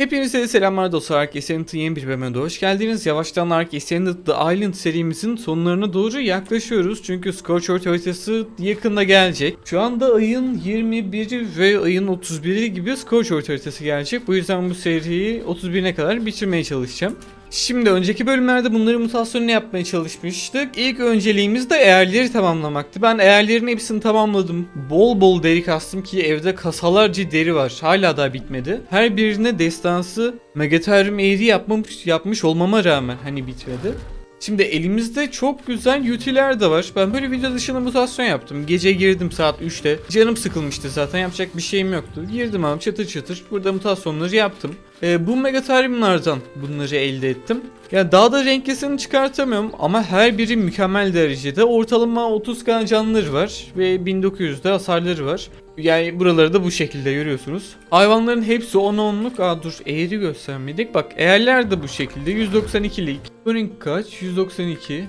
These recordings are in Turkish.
Hepinize selamlar dostlar. Ark Ascendant'ın yeni bir bölümüne hoş geldiniz. Yavaştan Ark Ascendant The Island serimizin sonlarına doğru yaklaşıyoruz. Çünkü Scorchert haritası yakında gelecek. Şu anda ayın 21'i ve ayın 31'i gibi Scorchert haritası gelecek. Bu yüzden bu seriyi 31'ine kadar bitirmeye çalışacağım. Şimdi önceki bölümlerde bunların mutasyonunu yapmaya çalışmıştık. İlk önceliğimiz de eğerleri tamamlamaktı. Ben eğerlerin hepsini tamamladım. Bol bol deri kastım ki evde kasalarca deri var. Hala daha bitmedi. Her birine destansı Megatherium eğri yapmamış, yapmış olmama rağmen hani bitmedi. Şimdi elimizde çok güzel utiler de var. Ben böyle video dışında mutasyon yaptım. Gece girdim saat 3'te. Canım sıkılmıştı zaten yapacak bir şeyim yoktu. Girdim abi çatır çatır. Burada mutasyonları yaptım. Ee, bu megatheriumlardan bunları elde ettim. Yani daha da renklisini çıkartamıyorum ama her biri mükemmel derecede. Ortalama 30k canları var ve 1900'de hasarları var. Yani buraları da bu şekilde görüyorsunuz. Hayvanların hepsi 10 onluk. Aa dur eğri göstermedik. Bak eğerler de bu şekilde 192'lik. Bunun kaç? 192.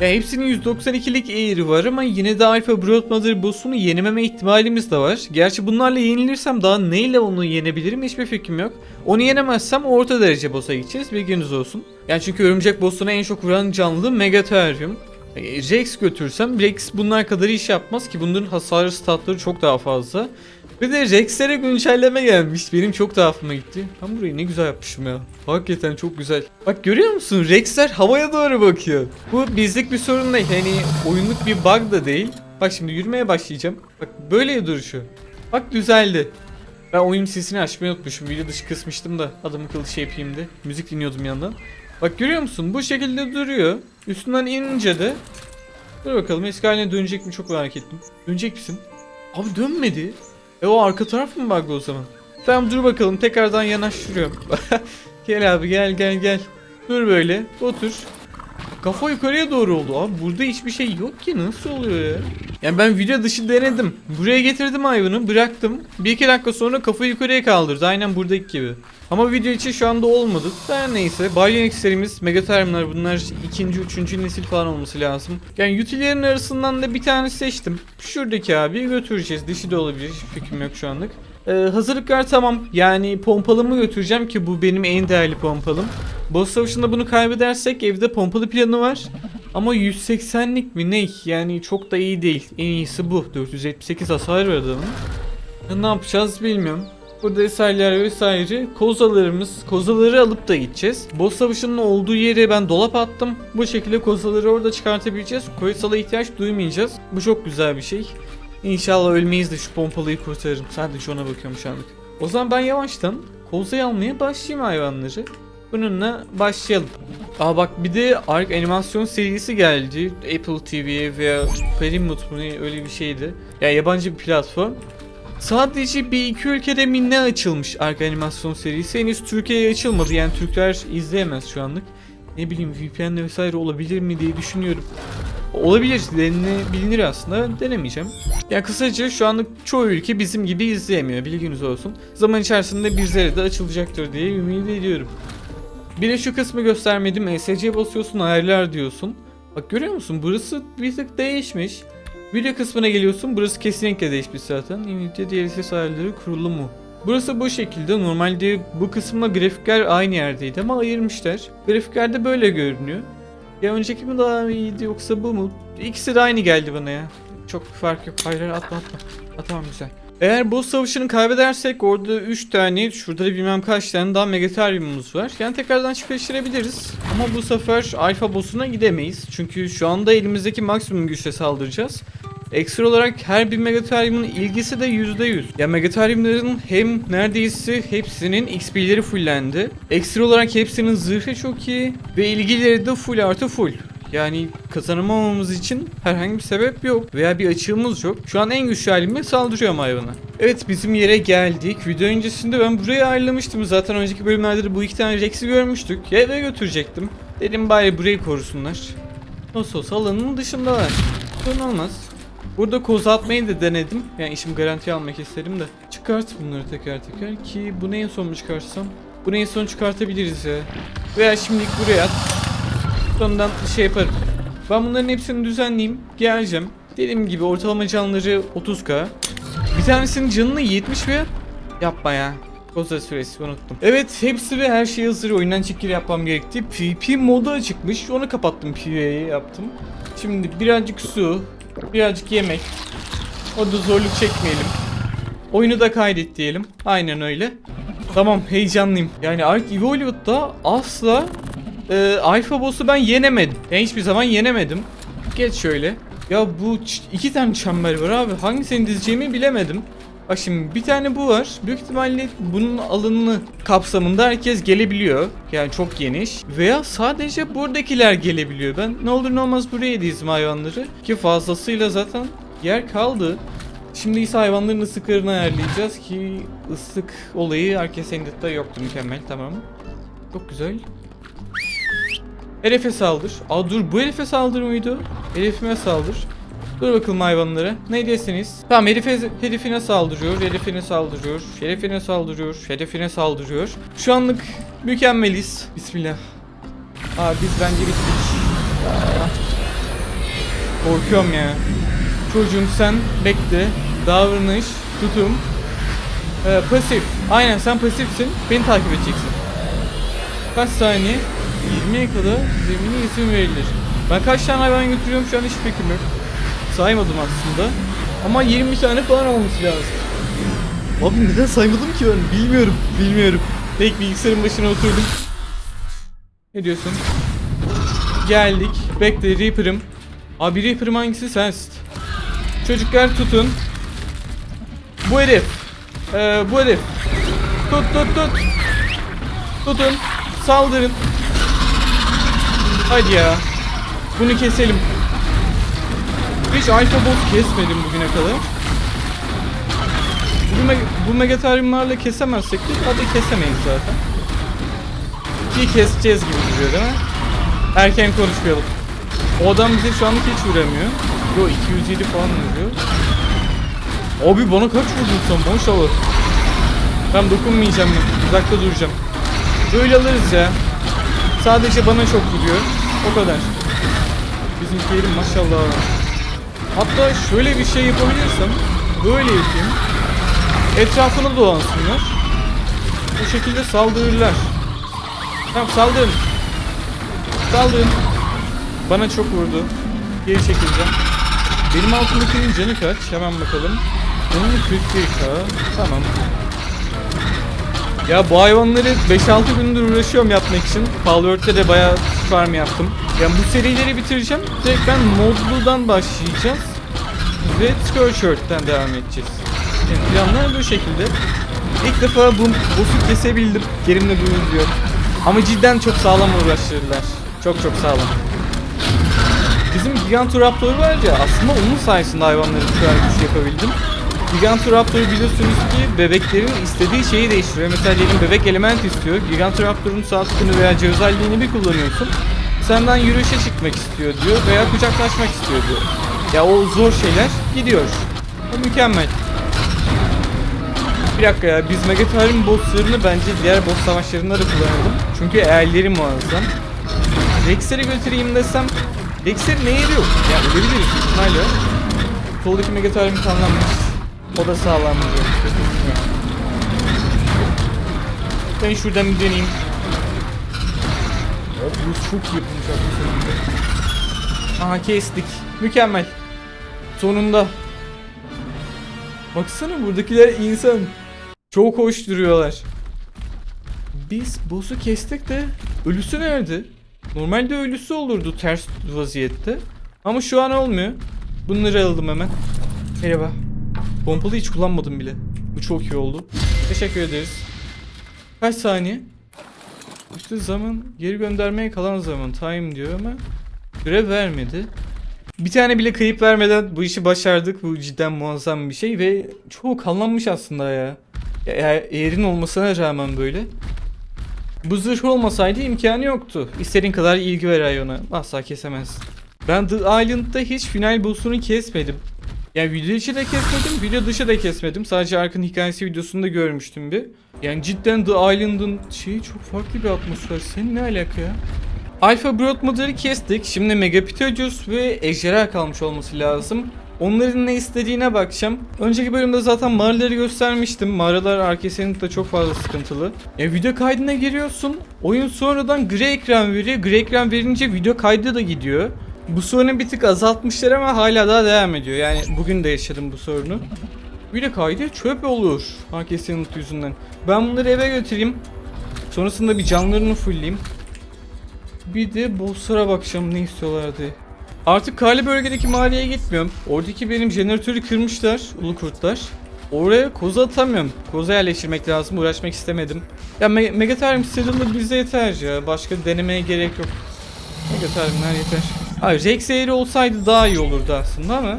Ya hepsinin 192'lik eğri var ama yine de Alpha Broad Mother boss'unu yenememe ihtimalimiz de var. Gerçi bunlarla yenilirsem daha neyle onu yenebilirim hiçbir fikrim yok. Onu yenemezsem orta derece boss'a gideceğiz bilginiz olsun. Yani çünkü örümcek boss'una en çok vuran canlı Megatherium. E, Rex götürsem Rex bunlar kadar iş yapmaz ki bunların hasarı statları çok daha fazla. Bir de Rex'lere güncelleme gelmiş. Benim çok tuhafıma gitti. Ben burayı ne güzel yapmışım ya. Hakikaten çok güzel. Bak görüyor musun? Rex'ler havaya doğru bakıyor. Bu bizlik bir sorun değil. Hani oyunluk bir bug da değil. Bak şimdi yürümeye başlayacağım. Bak böyle duruşu. Bak düzeldi. Ben oyun sesini açmayı unutmuşum. Video dışı kısmıştım da adamı kılıç şey yapayım diye. Müzik dinliyordum yandan. Bak görüyor musun? Bu şekilde duruyor. Üstünden inince de Dur bakalım eski haline dönecek mi çok merak ettim. Dönecek misin? Abi dönmedi. E o arka taraf mı bug'lı o zaman? Tamam dur bakalım tekrardan yanaştırıyorum. gel abi gel gel gel. Dur böyle otur. Kafa yukarıya doğru oldu abi. Burada hiçbir şey yok ki nasıl oluyor ya? Yani ben video dışı denedim. Buraya getirdim hayvanı bıraktım. Bir iki dakika sonra kafayı yukarıya kaldırdı. Aynen buradaki gibi. Ama video için şu anda olmadı. Her neyse. Bionex serimiz Megatermler bunlar ikinci, üçüncü nesil falan olması lazım. Yani utilerin arasından da bir tane seçtim. Şuradaki abi götüreceğiz. Dişi de olabilir. Hiç fikrim yok şu anlık. Ee, hazırlıklar tamam. Yani pompalımı götüreceğim ki bu benim en değerli pompalım. Boss savaşında bunu kaybedersek evde pompalı planı var. Ama 180'lik mi ne? Yani çok da iyi değil. En iyisi bu. 478 hasar var adamın. Ya ne yapacağız bilmiyorum. Burada eserler vesaire. Kozalarımız. Kozaları alıp da gideceğiz. Boss savaşının olduğu yere ben dolap attım. Bu şekilde kozaları orada çıkartabileceğiz. Koysala ihtiyaç duymayacağız. Bu çok güzel bir şey. İnşallah ölmeyiz de şu pompalıyı kurtarırım. Sadece ona bakıyorum şu anlık. O zaman ben yavaştan kozayı almaya başlayayım hayvanları. Bununla başlayalım. Aa bak bir de Ark animasyon serisi geldi. Apple TV'ye veya Paramount mu öyle bir şeydi. Ya yani yabancı bir platform. Sadece bir iki ülkede mi ne açılmış Ark animasyon serisi. Henüz Türkiye'ye açılmadı. Yani Türkler izleyemez şu anlık. Ne bileyim VPN vesaire olabilir mi diye düşünüyorum. Olabilir denenebilir aslında denemeyeceğim. Yani kısaca şu anlık çoğu ülke bizim gibi izleyemiyor bilginiz olsun. Zaman içerisinde bizlere de açılacaktır diye ümit ediyorum. Bir de şu kısmı göstermedim. ESC basıyorsun ayarlar diyorsun. Bak görüyor musun burası bir tık değişmiş. Video kısmına geliyorsun burası kesinlikle değişmiş zaten. Nvidia DLSS ayarları kurulu mu? Burası bu şekilde. Normalde bu kısımla grafikler aynı yerdeydi ama ayırmışlar. Grafiklerde böyle görünüyor. Ya önceki mi daha iyiydi yoksa bu mu? İkisi de aynı geldi bana ya. Çok bir fark yok. Hayır hayır atma atma. Ha, tamam güzel. Eğer boss savaşını kaybedersek orada 3 tane şurada da bilmem kaç tane daha Megatherium'umuz var. Yani tekrardan çiftleştirebiliriz. Ama bu sefer Alpha boss'una gidemeyiz. Çünkü şu anda elimizdeki maksimum güçle saldıracağız. Ekstra olarak her bir Megatherium'un ilgisi de %100. Ya Megatherium'ların hem neredeyse hepsinin XP'leri fullendi. Ekstra olarak hepsinin zırhı çok iyi ve ilgileri de full artı full. Yani kazanamamamız için herhangi bir sebep yok veya bir açığımız yok. Şu an en güçlü halimle saldırıyorum hayvana. Evet bizim yere geldik. Video öncesinde ben buraya ayrılmıştım. Zaten önceki bölümlerde de bu iki tane Rex'i görmüştük. Ya eve götürecektim. Dedim bari burayı korusunlar. Nasıl olsa alanın dışındalar. Sorun olmaz. Burada koz atmayı da denedim. Yani işimi garantiye almak istedim de. Çıkart bunları teker teker ki bunu en son mu çıkarsam? Bunu en son çıkartabiliriz ya. Veya şimdilik buraya at. Sonradan şey yaparım. Ben bunların hepsini düzenleyeyim. Geleceğim. Dediğim gibi ortalama canları 30k. Bir tanesinin canını 70 ve yapma ya. Koza süresi unuttum. Evet hepsi ve her şey hazır. Oyundan çıkır yapmam gerekti. PvP modu açıkmış. Onu kapattım PvE'yi yaptım. Şimdi birazcık su, birazcık yemek. O da zorluk çekmeyelim. Oyunu da kaydet diyelim. Aynen öyle. Tamam heyecanlıyım. Yani Ark Evolved'da asla e, Alpha Boss'u ben yenemedim. Ben hiçbir zaman yenemedim. Geç şöyle. Ya bu iki tane çember var abi. Hangisini dizeceğimi bilemedim. Bak şimdi bir tane bu var. Büyük ihtimalle bunun alanını kapsamında herkes gelebiliyor. Yani çok geniş. Veya sadece buradakiler gelebiliyor. Ben ne olur ne olmaz buraya dizdim hayvanları. Ki fazlasıyla zaten yer kaldı. Şimdi ise hayvanların ıslıklarını ayarlayacağız ki ıslık olayı herkes Endit'te yoktu mükemmel tamam. Çok güzel. Herife saldır. Aa dur bu herife saldır mıydı? Herifime saldır. Dur bakalım hayvanlara. Ne desiniz? Tamam herife, herifine saldırıyor, herifine saldırıyor, şerefine saldırıyor, şerefine saldırıyor. Şu anlık mükemmeliz. Bismillah. Aa biz bence bittik. Korkuyorum ya. Çocuğum sen bekle. Davranış, tutum. Ee, pasif. Aynen sen pasifsin. Beni takip edeceksin. Kaç saniye? 20'ye kadar zemine izin verilir. Ben kaç tane hayvan götürüyorum şu an hiç fikrim yok. Saymadım aslında. Ama 20 tane falan olması lazım. Abi neden saymadım ki ben? Bilmiyorum. Bilmiyorum. Belki bilgisayarın başına oturdum. Ne diyorsun? Geldik. Bekle Reaper'ım. Abi Reaper'ım hangisi? Sensin. Çocuklar tutun. Bu herif. Ee, bu herif. Tut tut tut. Tutun. Saldırın. Hadi ya. Bunu keselim. Hiç alfa boss kesmedim bugüne kadar. Bu, me bu megatariumlarla kesemezsek de hadi kesemeyiz zaten. Ki keseceğiz gibi duruyor değil mi? Erken konuşmayalım. O adam bize şu anlık hiç vuramıyor. Yo 207 falan vuruyor. Abi bana kaç vurdun sen maşallah. Ben dokunmayacağım ben. Uzakta duracağım. Böyle alırız ya. Sadece bana çok vuruyor. O kadar. Bizimkilerin maşallah. Hatta şöyle bir şey yapabilirsem böyle yapayım. Etrafını dolansınlar. Bu şekilde saldırırlar. Tamam saldırın. Saldırın. Bana çok vurdu. Geri çekileceğim. Benim altındakinin canı kaç? Hemen bakalım. Onun 41k. Tamam. Ya bu hayvanları 5-6 gündür uğraşıyorum yapmak için. Palworld'de de bayağı farm yaptım. Yani bu serileri bitireceğim. Direkt ben modludan başlayacağız. Ve Scourgeheart'ten devam edeceğiz. Yani planlar bu şekilde. İlk defa bu boss'u kesebildim. Kerim'le bunu diyor. Ama cidden çok sağlam uğraştırdılar. Çok çok sağlam. Bizim Gigantoraptor var ya aslında onun sayesinde hayvanları bu kadar güçlü yapabildim. Gigantoraptor biliyorsunuz ki bebeklerin istediği şeyi değiştiriyor. Mesela diyelim bebek element istiyor. Gigantoraptor'un sağ tıkını veya C özelliğini bir kullanıyorsun. Senden yürüyüşe çıkmak istiyor diyor veya kucaklaşmak istiyor diyor. Ya o zor şeyler gidiyor. O mükemmel. Bir dakika ya biz Megatarium bosslarını bence diğer boss savaşlarında da kullanalım. Çünkü eğerleri muazzam. Rex'leri götüreyim desem Rex'lerin ne yeri yok? Ya ölebiliriz ihtimalle. Soldaki Megatarium kanlanmış. O da sağlam diyor. Ben şuradan bir deneyeyim. Bu çok yapılmış Aha kestik. Mükemmel. Sonunda. Baksana buradakiler insan. Çok hoş duruyorlar. Biz boss'u kestik de ölüsü nerede? Normalde ölüsü olurdu ters vaziyette. Ama şu an olmuyor. Bunları aldım hemen. Merhaba. Pompalı hiç kullanmadım bile. Bu çok iyi oldu. Teşekkür ederiz. Kaç saniye? İşte zaman geri göndermeye kalan zaman time diyor ama görev vermedi. Bir tane bile kayıp vermeden bu işi başardık. Bu cidden muazzam bir şey ve çok kanlanmış aslında ya. ya eğer eğerin olmasına rağmen böyle. Bu zırh olmasaydı imkanı yoktu. İstediğin kadar ilgi ver Ayon'a. Asla kesemezsin. Ben The Island'da hiç final boss'unu kesmedim. Yani video içi de kesmedim, video dışı da kesmedim. Sadece Ark'ın hikayesi videosunda görmüştüm bir. Yani cidden The Island'ın şeyi çok farklı bir atmosfer. Senin ne alaka ya? Alpha Broad Mother'ı kestik. Şimdi Megapithecus ve Ejderha kalmış olması lazım. Onların ne istediğine bakacağım. Önceki bölümde zaten mağaraları göstermiştim. Mağaralar Arkesenit'te çok fazla sıkıntılı. E, video kaydına giriyorsun. Oyun sonradan gri ekran veriyor. Gri ekran verince video kaydı da gidiyor. Bu sorunu bir tık azaltmışlar ama hala daha devam ediyor. Yani bugün de yaşadım bu sorunu. Video kaydı çöp olur. Arkesenit yüzünden. Ben bunları eve götüreyim. Sonrasında bir canlarını fullleyeyim. Bir de bosslara bakacağım ne istiyorlar diye. Artık karlı bölgedeki mağaraya gitmiyorum. Oradaki benim jeneratörü kırmışlar ulu kurtlar. Oraya koza atamıyorum. Koza yerleştirmek lazım. Uğraşmak istemedim. Ya Me Megatherium Citadel bize yeter ya. Başka denemeye gerek yok. Megatherium'lar yeter. Hayır Rex eğri olsaydı daha iyi olurdu aslında ama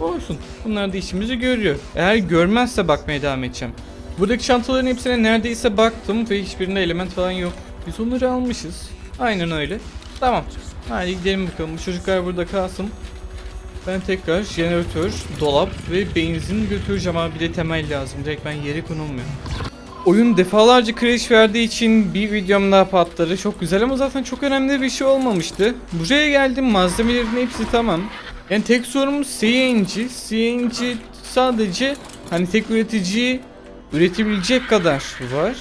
olsun. Bunlar da işimizi görüyor. Eğer görmezse bakmaya devam edeceğim. Buradaki çantaların hepsine neredeyse baktım ve hiçbirinde element falan yok. Biz onları almışız. Aynen öyle. Tamam. Hadi gidelim bakalım. Bu çocuklar burada kalsın. Ben tekrar jeneratör, dolap ve benzin götüreceğim ama bir de temel lazım. Direkt ben yere konulmuyor. Oyun defalarca crash verdiği için bir videom daha patladı. Çok güzel ama zaten çok önemli bir şey olmamıştı. Buraya geldim malzemelerin hepsi tamam. Yani tek sorumuz CNG. CNG sadece hani tek üretici üretebilecek kadar var.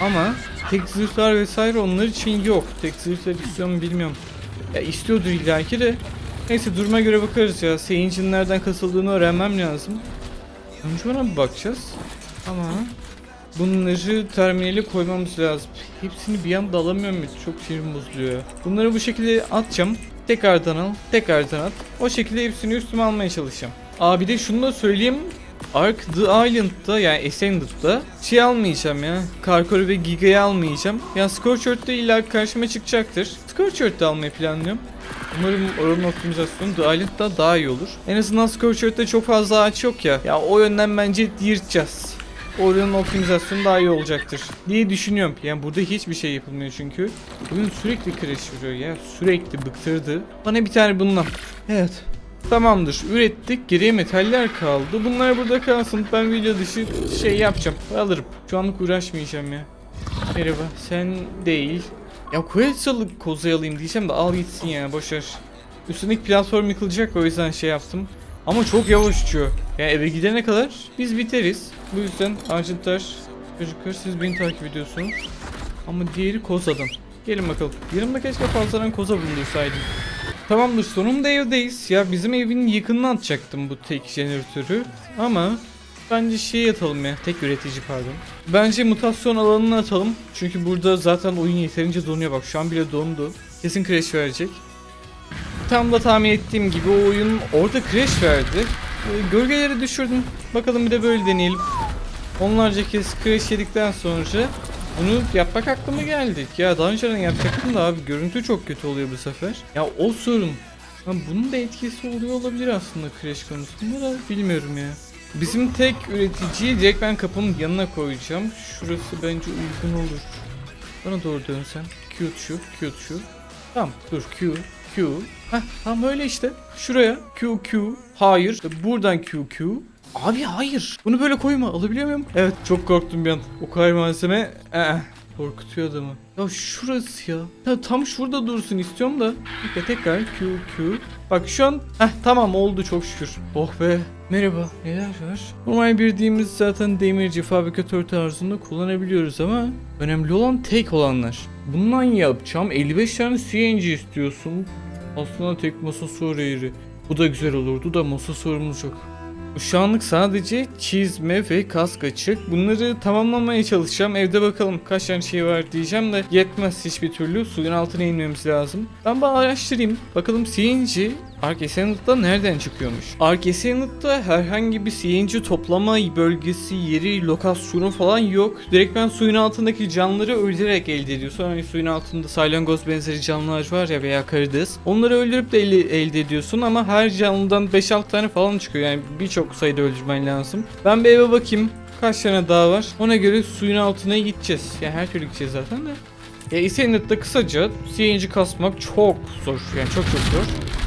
Ama tek zırhlar vesaire onlar için yok. Tek zırhlar istiyor mu bilmiyorum. Ya istiyordur illaki de. Neyse duruma göre bakarız ya. Seyircinin nereden kasıldığını öğrenmem lazım. Önce ona bir bakacağız. Ama bunları terminale koymamız lazım. Hepsini bir anda alamıyor muyuz? Çok sinirim bozuluyor. ya. Bunları bu şekilde atacağım. Tekrardan al, tekrardan at. O şekilde hepsini üstüme almaya çalışacağım. Aa bir de şunu da söyleyeyim. Ark The Island'da yani Ascended'da şey almayacağım ya. Karkor ve Giga'yı almayacağım. Yani Scorch Earth'te illa karşıma çıkacaktır. Scorch Earth'te almayı planlıyorum. Umarım oranın optimizasyonu The Island'da daha iyi olur. En azından Scorch Earth'te çok fazla ağaç yok ya. Ya o yönden bence yırtacağız. Oranın optimizasyonu daha iyi olacaktır diye düşünüyorum. Yani burada hiçbir şey yapılmıyor çünkü. Oyun sürekli crash vuruyor ya. Sürekli bıktırdı. Bana bir tane bundan. Evet. Tamamdır. Ürettik. Geriye metaller kaldı. Bunlar burada kalsın. Ben video dışı şey yapacağım. Alırım. Şu anlık uğraşmayacağım ya. Merhaba. Sen değil. Ya Quetzal'ı kozaya alayım diyeceğim de al gitsin ya. Boşver. Üstündeki platform yıkılacak o yüzden şey yaptım. Ama çok yavaş uçuyor. Yani eve gidene kadar biz biteriz. Bu yüzden acıtlar çocuklar siz beni takip ediyorsunuz. Ama diğeri kozadan. Gelin bakalım. Yanımda keşke fazladan koza bulundursaydım. Tamamdır sonunda evdeyiz. Ya bizim evin yakınına atacaktım bu tek jeneratörü. Ama bence şey atalım ya. Tek üretici pardon. Bence mutasyon alanına atalım. Çünkü burada zaten oyun yeterince donuyor. Bak şu an bile dondu. Kesin crash verecek. Tam da tahmin ettiğim gibi o oyun orada crash verdi. Ee, Gölgeleri düşürdüm. Bakalım bir de böyle deneyelim. Onlarca kez crash yedikten sonra bunu yapmak aklıma geldi. Ya daha önceden yapacaktım da abi görüntü çok kötü oluyor bu sefer. Ya o sorun. Ha, bunun da etkisi oluyor olabilir aslında crash konusunda da bilmiyorum ya. Bizim tek üreticiyi direkt ben kapının yanına koyacağım. Şurası bence uygun olur. Bana doğru dönsen. Q şu, Q şu. Tamam dur Q, Q. Heh tamam öyle işte. Şuraya Q, Q. Hayır. Buradan Q, Q. Abi hayır. Bunu böyle koyma. Alabiliyor muyum? Evet çok korktum bir an. O kadar malzeme. Ee, korkutuyor adamı. Ya şurası ya. ya. Tam şurada dursun istiyorum da. Tekrar tekrar Q, Q. Bak şu an. Heh tamam oldu çok şükür. Oh be. Merhaba. Neler var? Normal bildiğimiz zaten demirci fabrikatör tarzında kullanabiliyoruz ama önemli olan tek olanlar. Bundan yapacağım 55 tane CNG istiyorsun. Aslında tek masa soru eğri. Bu da güzel olurdu da masa sorumuz yok. Şu anlık sadece çizme ve kask açık. Bunları tamamlamaya çalışacağım. Evde bakalım kaç tane şey var diyeceğim de yetmez hiçbir türlü. Suyun altına inmemiz lazım. Ben bir araştırayım. Bakalım CNG Ark Ascended'da nereden çıkıyormuş? Ark Ascended'da herhangi bir CNG toplama bölgesi, yeri, lokasyonu falan yok. Direkt ben suyun altındaki canlıları öldürerek elde ediyorsun. Hani suyun altında salyangoz benzeri canlılar var ya veya karides. Onları öldürüp de elde, elde ediyorsun ama her canlıdan 5-6 tane falan çıkıyor. Yani birçok sayıda öldürmen lazım. Ben bir eve bakayım. Kaç tane daha var? Ona göre suyun altına gideceğiz. Yani her türlü gideceğiz zaten de. Ya Ascended'da kısaca CNG kasmak çok zor. Yani çok çok zor.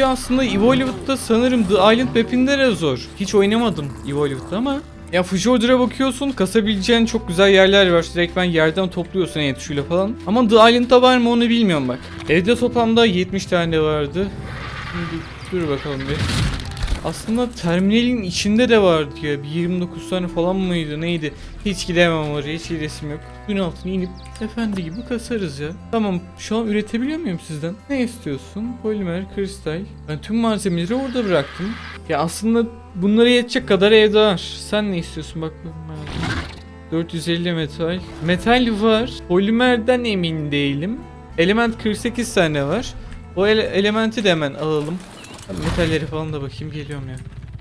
Ki aslında Evolved'da sanırım The Island map'inde de zor. Hiç oynamadım Evolved'da ama ya Fuji Order'a bakıyorsun kasabileceğin çok güzel yerler var. Direkt ben yerden topluyorsun en tuşuyla falan. Ama The Island'da var mı onu bilmiyorum bak. Evde toplamda 70 tane vardı. Şimdi Dur bakalım bir. Aslında terminalin içinde de vardı ya. Bir 29 tane falan mıydı neydi? Hiç gidemem oraya hiç resim yok. Gün altına inip efendi gibi kasarız ya. Tamam şu an üretebiliyor muyum sizden? Ne istiyorsun? Polimer, kristal. Ben tüm malzemeleri orada bıraktım. Ya aslında bunlara yetecek kadar evde var. Sen ne istiyorsun bak. bakalım. 450 metal. Metal var. Polimerden emin değilim. Element 48 tane var. O ele- elementi de hemen alalım. Ben Metalleri falan da bakayım geliyorum ya.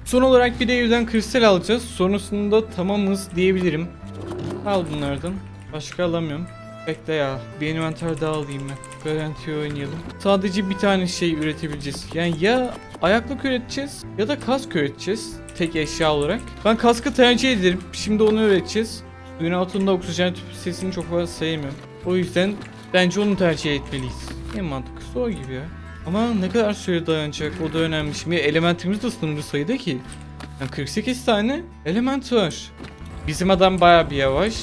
Son olarak bir de evden kristal alacağız. Sonrasında tamamız diyebilirim. Al bunlardan. Başka alamıyorum. Bekle ya. Bir envanter daha alayım ben. Garanti oynayalım. Sadece bir tane şey üretebileceğiz. Yani ya ayaklık üreteceğiz ya da kask üreteceğiz. Tek eşya olarak. Ben kaskı tercih ederim. Şimdi onu üreteceğiz. Suyun altında oksijen tüpü sesini çok fazla sevmiyorum. O yüzden bence onu tercih etmeliyiz. En mantıklısı o gibi ya. Ama ne kadar süre dayanacak o da önemli. Şimdi elementimiz de sınırlı sayıda ki. Yani 48 tane element var. Bizim adam baya bir yavaş.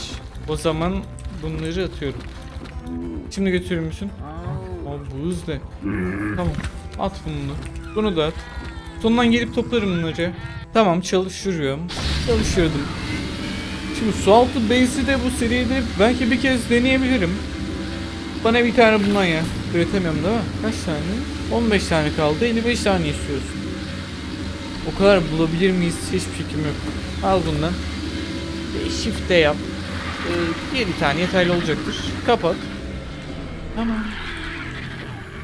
O zaman bunları atıyorum. Şimdi götürür müsün? Aa, bu hız ne? Tamam. At bunu. Bunu da at. Sonundan gelip toplarım bunları. Tamam çalıştırıyorum. Çalıştırdım. Şimdi sualtı base'i de bu seride belki bir kez deneyebilirim. Bana bir tane bundan ya. Üretemiyorum değil mi? Kaç tane? 15 tane kaldı. 55 tane istiyorsun. O kadar bulabilir miyiz? Hiçbir fikrim yok. Al bundan. E, shift de yap. E, 7 tane yeterli olacaktır. Kapat. Tamam.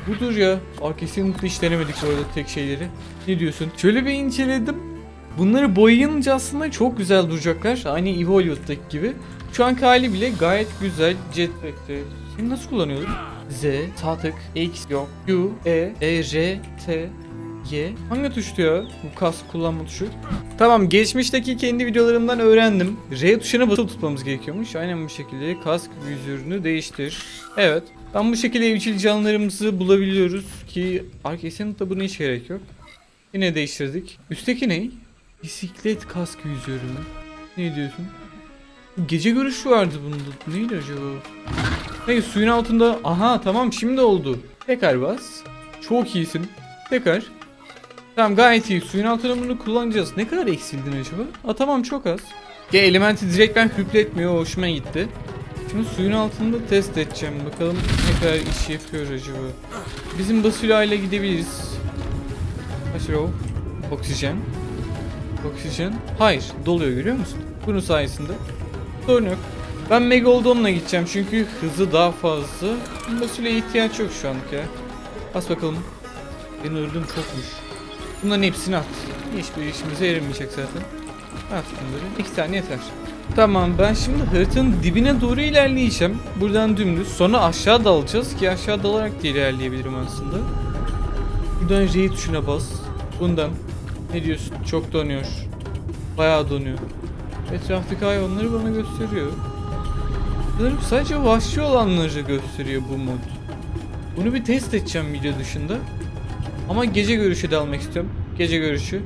Budur ya. Kesinlikle hiç denemedik bu arada tek şeyleri. Ne diyorsun? Şöyle bir inceledim. Bunları boyayınca aslında çok güzel duracaklar. Aynı Evolved'daki gibi. Şu anki hali bile gayet güzel. Jetpack'te. Seni nasıl kullanıyordun? Z, sağ tık, X yok, Q, E, E, R, T, Y. Hangi tuştu ya bu kas kullanma tuşu? Tamam geçmişteki kendi videolarımdan öğrendim. R tuşuna basılı tutmamız gerekiyormuş. Aynen bu şekilde kask vizörünü değiştir. Evet. Ben bu şekilde evcil canlılarımızı bulabiliyoruz ki Ark Ascendant'ta buna hiç gerek yok. Yine değiştirdik. Üstteki ne? Bisiklet kask vizörü mü? Ne diyorsun? Gece görüşü vardı bunda. Neydi acaba? Hey suyun altında. Aha tamam şimdi oldu. Tekrar bas. Çok iyisin. Tekrar. Tamam gayet iyi. Suyun altında bunu kullanacağız. Ne kadar eksildin acaba? Aa tamam çok az. Ya elementi direkt ben hüpletmiyor. Hoşuma gitti. Şimdi suyun altında test edeceğim. Bakalım ne kadar iş yapıyor acaba. Bizim basıyla ile gidebiliriz. Kaç o? Oksijen. Oksijen. Hayır. Doluyor görüyor musun? Bunun sayesinde. Sorun yok. Ben Megalodon'la gideceğim çünkü hızı daha fazla. Basıyla ihtiyaç yok şu anlık ya. Bas bakalım. Benim ırdım çokmuş. Bunların hepsini at. Hiçbir işimize yaramayacak zaten. At bunları. İki tane yeter. Tamam ben şimdi haritanın dibine doğru ilerleyeceğim. Buradan dümdüz. Sonra aşağı dalacağız ki aşağı dalarak da ilerleyebilirim aslında. Buradan R tuşuna bas. Bundan. Ne diyorsun? Çok donuyor. Bayağı donuyor. Etraftaki hayvanları bana gösteriyor. Sanırım sadece vahşi olanları gösteriyor bu mod. Bunu bir test edeceğim video dışında. Ama gece görüşü de almak istiyorum. Gece görüşü.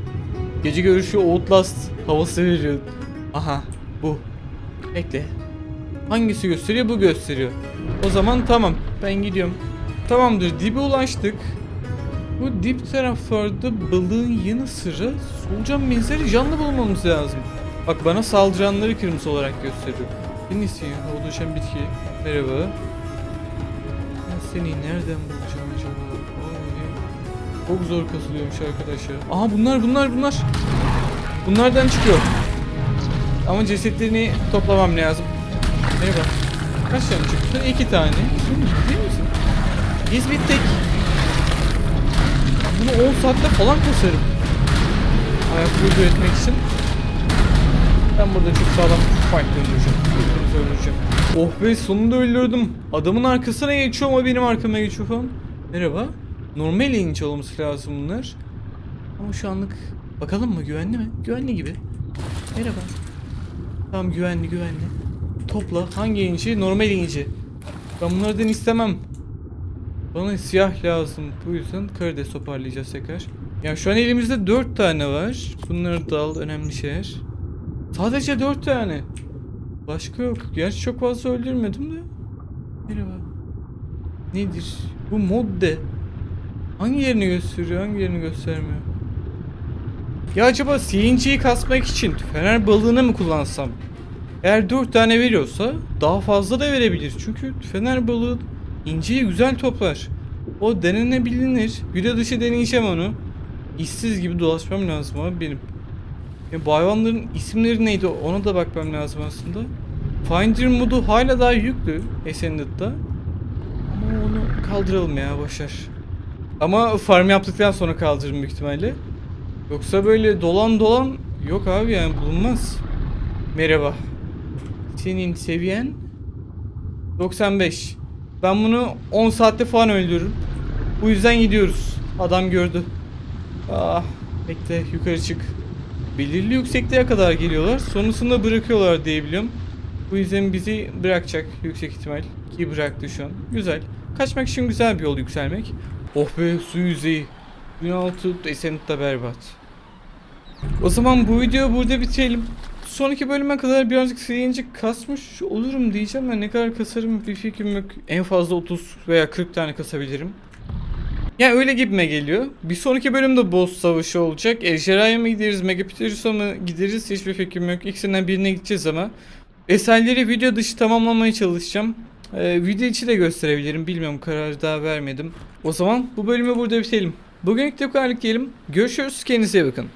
Gece görüşü Outlast havası veriyor. Aha bu. Bekle. Hangisi gösteriyor? Bu gösteriyor. O zaman tamam. Ben gidiyorum. Tamamdır. Dibe ulaştık. Bu dip taraflarda balığın yanı sıra solucan benzeri canlı bulmamız lazım. Bak bana saldıranları kırmızı olarak gösteriyor. İyisi ya. Oluşan bitki. Merhaba. Ben seni nereden bulacağım acaba? Ay, çok zor kasılıyormuş arkadaş ya. Aha bunlar bunlar bunlar. Bunlardan çıkıyor. Ama cesetlerini toplamam lazım. Merhaba. Kaç tane çıktı? İki tane. Ciddi misin? Biz bittik. Bunu 10 saatte falan kasarım. Ayakkabı üretmek için. Ben burada çok sağlam fight döndüreceğim. Öldüreceğim. Oh be sonunda öldürdüm. Adamın arkasına geçiyor ama benim arkama geçiyor falan. Merhaba. Normal inç olması lazım bunlar. Ama şu anlık bakalım mı güvenli mi? Güvenli gibi. Merhaba. Tamam güvenli güvenli. Topla. Hangi inci? Normal inci. Ben bunlardan istemem. Bana siyah lazım. Bu yüzden karides toparlayacağız tekrar. Yani şu an elimizde 4 tane var. Bunları da al. Önemli şeyler. Sadece 4 tane. Başka yok. Gerçi çok fazla öldürmedim de. Merhaba. Nedir? Bu mod de. Hangi yerini gösteriyor, hangi yerini göstermiyor? Ya acaba CNG'yi kasmak için fener balığını mı kullansam? Eğer 4 tane veriyorsa daha fazla da verebilir. Çünkü fener balığı inciyi güzel toplar. O denenebilir. Video dışı deneyeceğim onu. İşsiz gibi dolaşmam lazım abi benim. Ya bu hayvanların isimleri neydi ona da bakmam lazım aslında. Finder modu hala daha yüklü Ascended'da. Ama onu kaldıralım ya boşver. Ama farm yaptıktan sonra kaldırırım büyük ihtimalle. Yoksa böyle dolan dolan yok abi yani bulunmaz. Merhaba. Senin seviyen 95. Ben bunu 10 saatte falan öldürürüm. Bu yüzden gidiyoruz. Adam gördü. Ah bekle yukarı çık. Belirli yüksekliğe kadar geliyorlar. Sonrasında bırakıyorlar diye biliyorum. Bu yüzden bizi bırakacak yüksek ihtimal. Ki bıraktı şu an. Güzel. Kaçmak için güzel bir yol yükselmek. Oh be su yüzeyi. 16 Descent'da berbat. O zaman bu videoyu burada bitirelim. Sonraki bölüme kadar birazcık silinci kasmış olurum diyeceğim. Ben ne kadar kasarım bir fikrim yok. En fazla 30 veya 40 tane kasabilirim. Yani öyle gibime geliyor. Bir sonraki bölümde boss savaşı olacak. Ejderhaya mı gideriz, Megapiteris'a mı gideriz hiçbir fikrim yok. İkisinden birine gideceğiz ama. Eserleri video dışı tamamlamaya çalışacağım. Ee, video içi de gösterebilirim. Bilmiyorum karar daha vermedim. O zaman bu bölümü burada bitirelim. Bugünlük de bu kadarlık diyelim. Görüşürüz. Kendinize iyi bakın.